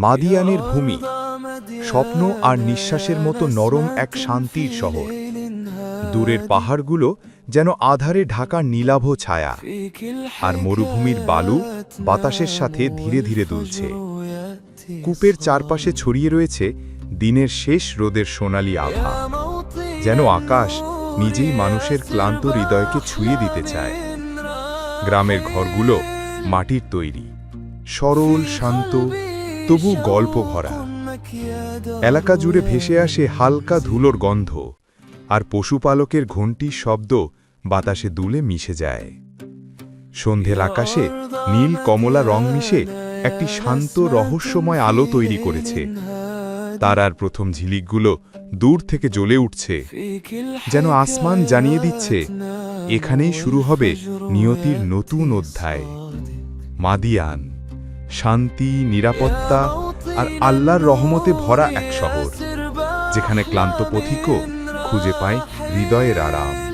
মাদিয়ানের ভূমি, স্বপ্ন আর নিঃশ্বাসের মতো নরম এক শান্তির শহর। দূরের পাহাড়গুলো যেন আধারে ঢাকা নীলাভ ছায়া, আর মরুভূমির বালু বাতাসের সাথে ধীরে ধীরে দুলছে। কূপের চারপাশে ছড়িয়ে রয়েছে দিনের শেষ রোদের সোনালি আভা, যেন আকাশ নিজেই মানুষের ক্লান্ত হৃদয়কে ছুঁয়ে দিতে চায়। গ্রামের ঘরগুলো মাটির তৈরি, সরল, শান্ত তবু গল্প ভরা। এলাকা জুড়ে ভেসে আসে হালকা ধুলোর গন্ধ, আর পশুপালকের ঘণ্টির শব্দ বাতাসে দুলে মিশে যায়। সন্ধ্যের আকাশে নীল কমলা রং মিশে একটি শান্ত রহস্যময় আলো তৈরি করেছে। তারার প্রথম ঝিলিকগুলো দূর থেকে জ্বলে উঠছে, যেন আসমান জানিয়ে দিচ্ছে, এখানেই শুরু হবে নিয়তির নতুন অধ্যায়। মাদিয়ান। শান্তি, নিরাপত্তা আর আল্লাহর রহমতে ভরা এক শহর, যেখানে ক্লান্ত পথিকও খুঁজে পায় হৃদয়ের আরাম।